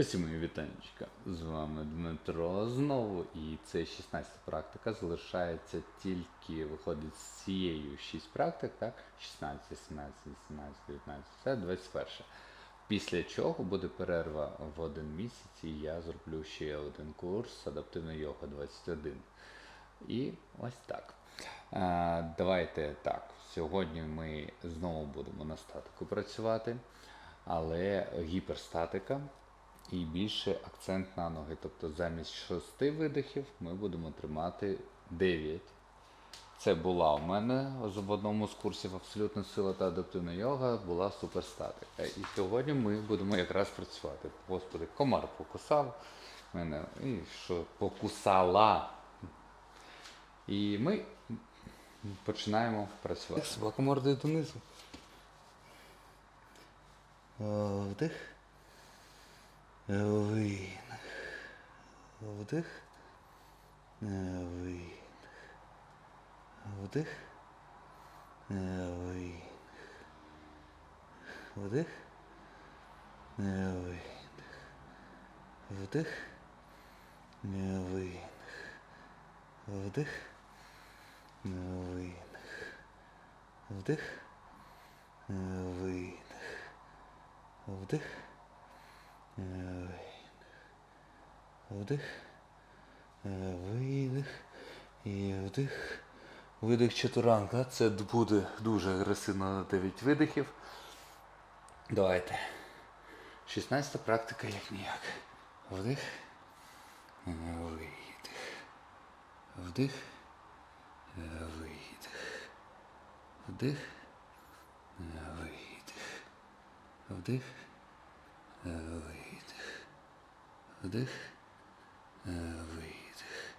Усі мої вітанечка. З вами Дмитро знову. І це 16 практика. Залишається тільки виходить з цією 6 практик, так? 16, 17, 18, 19, це 21. Після чого буде перерва в один місяць, і я зроблю ще один курс адаптивна йога 21. І ось так. А, давайте так. Сьогодні ми знову будемо на статику працювати, але гіперстатика і більше акцент на ноги. Тобто замість шести видихів ми будемо тримати 9. Це була у мене в одному з курсів абсолютна сила та адаптивна йога була суперстатика. І сьогодні ми будемо якраз працювати. Господи, комар покусав мене і що покусала. І ми починаємо працювати. Собака мордою донизу. Е, Вдих. Е. Вдих. Е. Вдих. Е, Видих. Вдих. Е, Вдих. Е, Вдих. Е, Вдих. Е, Вдих. Е, Видих. Вдих. Е, Видих. І вдих. Видих чотиранка. Це буде дуже агресивно на 9 видихів. Давайте. 16 практика як ніяк. Вдих. Е, Видих. Вдих. Е, Видих. Вдих. Видих. Вдих. Видих. Вдих. Е, Видих.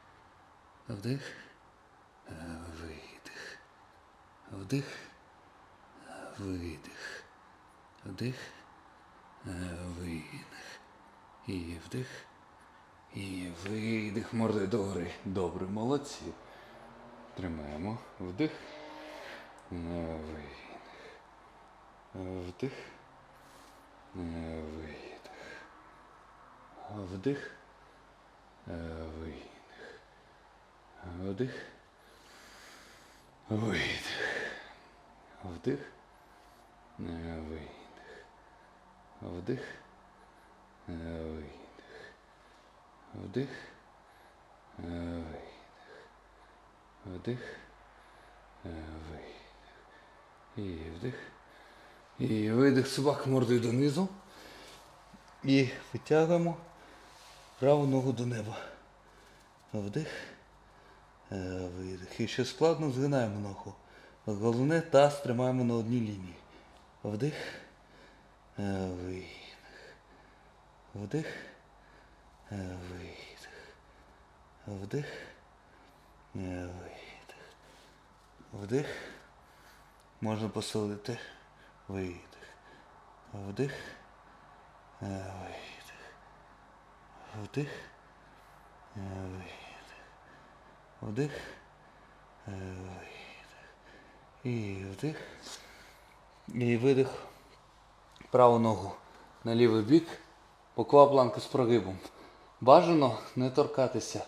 Вдих. Е, Видих. Вдих. Е, Видих. Вдих. Видих. І вдих. І видих мордою догори. Добре, молодці. Тримаємо. Вдих. Видих. Вдих. Видих. Вдих. Е, Видих. Вдих. Видих. Вдих. Е, Видих. Вдих. Е, Видих. Вдих. Видих. Вдих. Видих. І вдих. І видих собак мордою донизу. І витягуємо праву ногу до неба. Вдих. Е, Видих. І ще складно згинаємо ногу. Головне таз тримаємо на одній лінії. Вдих. Е, Видих. Вдих. Е, Видих. Вдих. Видих. Вдих. Можна посилити. Видих. Вдих. Видих. Вдих. Е, Видих. Вдих. Е, Видих. І вдих. І видих. Праву ногу на лівий бік. Бокова планка з прогибом. Бажано не торкатися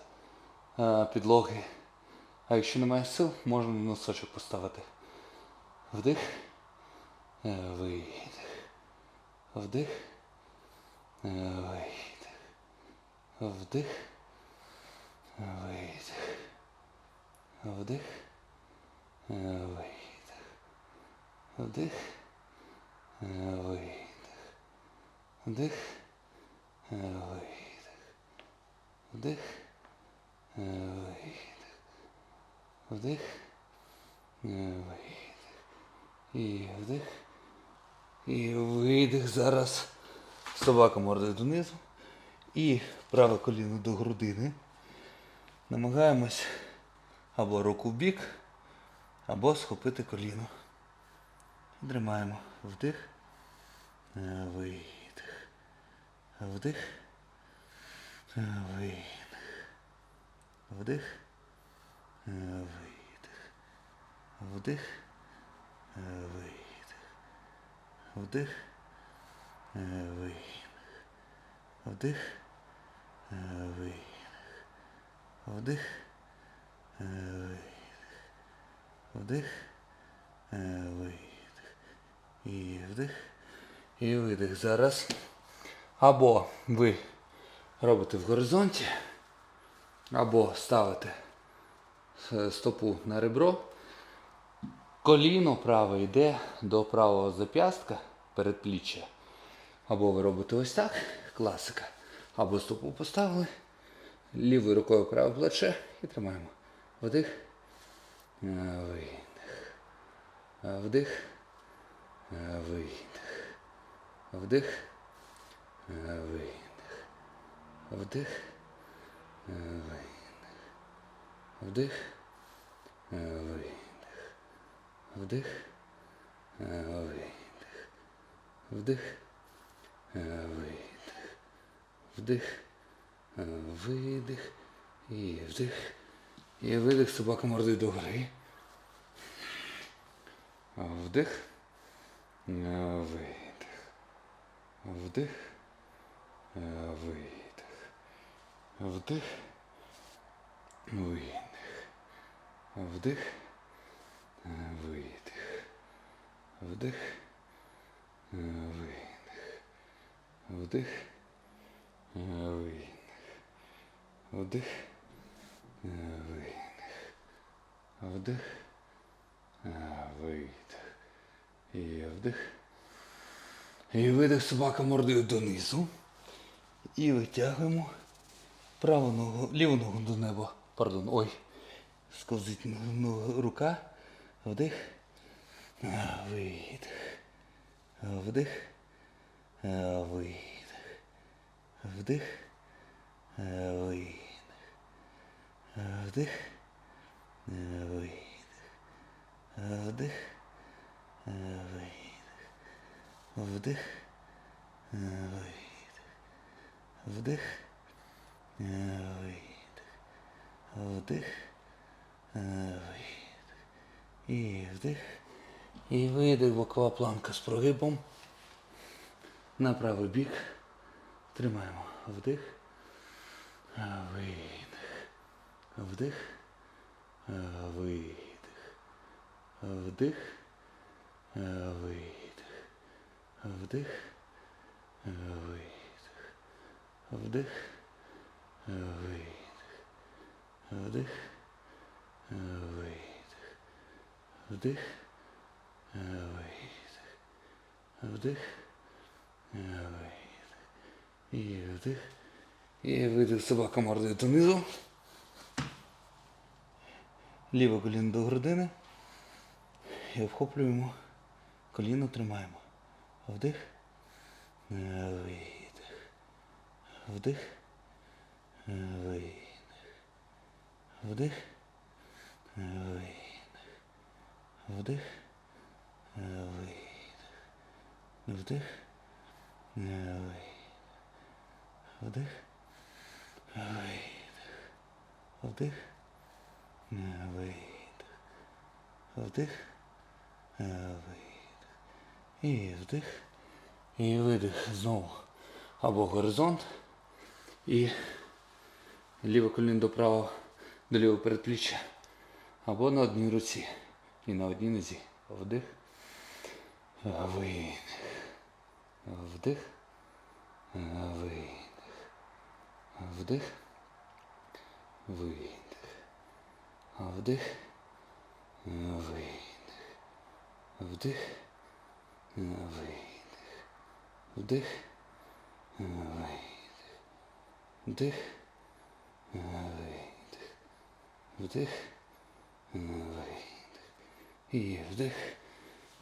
е, підлоги. А якщо немає сил, можна носочок поставити. Вдих. Е, Видих. Вдих. Е, Видих. Вдих. Видих. Вдих. Видих. Вдих. Видих. Вдих. Видих. Вдих. Видих. Вдих. Видих. І вдих. І видих. Зараз собака мордою донизу. І праве коліно до грудини. Намагаємось або руку в бік, або схопити коліно. І Тримаємо. Вдих. Е, Видих. Вдих. Е, Видих. Вдих. Е, Видих. Вдих. Видих. Вдих. Видих. Вдих. Е, Видих. Вдих. е, Видих. Вдих. е, Видих. І вдих. І видих. Зараз. Або ви робите в горизонті, або ставите стопу на ребро. Коліно праве йде до правого зап'ястка передпліччя. Або ви робите ось так, класика. Або стопу поставили, лівою рукою праве плече і тримаємо. Вдих. е, Видих. Вдих. е, Видих. Вдих. е, Видих. Вдих. Видих. Вдих. Видих. Вдих. Видих. Вдих. Видих. Вдих. е, Видих. І вдих. І видих собака мордою до гори. Вдих. е, Видих. Вдих. е, Видих. Вдих. Видих. Вдих. е, Видих. Вдих. е, Видих. Вдих. Видих. Вдих. Видих. Вдих. Видих. І вдих. І видих собака мордою донизу. І витягуємо праву ногу, ліву ногу до неба. Пардон, ой. Сковзить нога- рука. Вдих. Видих. Вдих. Видих. Вдих. Видих. Вдих. Видих. Вдих. Видих. Вдих. Видих. Вдих. Видих. Вдих. Видих. І вдих. І видих, бокова планка з прогибом. На правий бік. Тримаємо. Вдих. Видих. Вдих. Видих. Вдих. Видих. Вдих. Видих. Вдих. Видих. Вдих. Видих. Вдих. Видих. Вдих. І вдих. І видих собака мордою донизу. Ліве коліно до грудини. І обхоплюємо. Коліно тримаємо. Вдих. Видих. Вдих. Видих. Вдих. Видих. Вдих. Видих. Вдих. Видих. Вдих. Видих. Вдих. Видих. Вдих. Видих. І вдих. І видих знову. Або горизонт. І ліве коліно до правого, до лівого передпліччя. Або на одній руці. І на одній нозі. Вдих. Видих. Вдих. Видих. Вдих. Видих. Вдих. Видих. Вдих. Видих. Вдих. Видих. Вдих. Видих. Вдих. Видих. І вдих.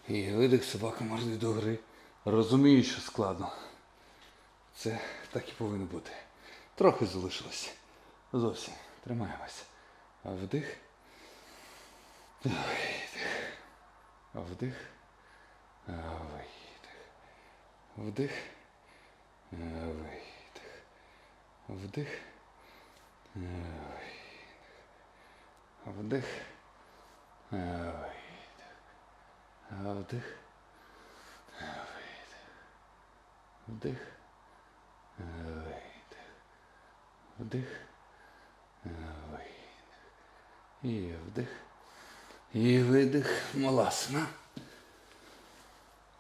І видих собака мордою до гри. Розумію, що складно. Це так і повинно бути. Трохи залишилось. Зовсім. Тримаємося. Вдих. Видих. Вдих. Видих. Вдих. Видих. Вдих. Видих. Вдих. Видих. Вдих. Видих. Вдих. Видих. Вдих. Видих. І вдих. І видих. Маласана.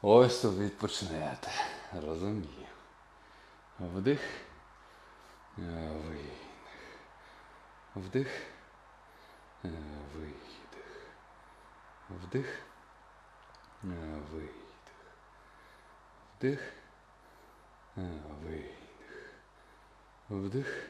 Ось тут відпочнете. Розумію. Вдих. Видих. Вдих. Видих. Вдих. Видих. Вдих. Видих. Вдих.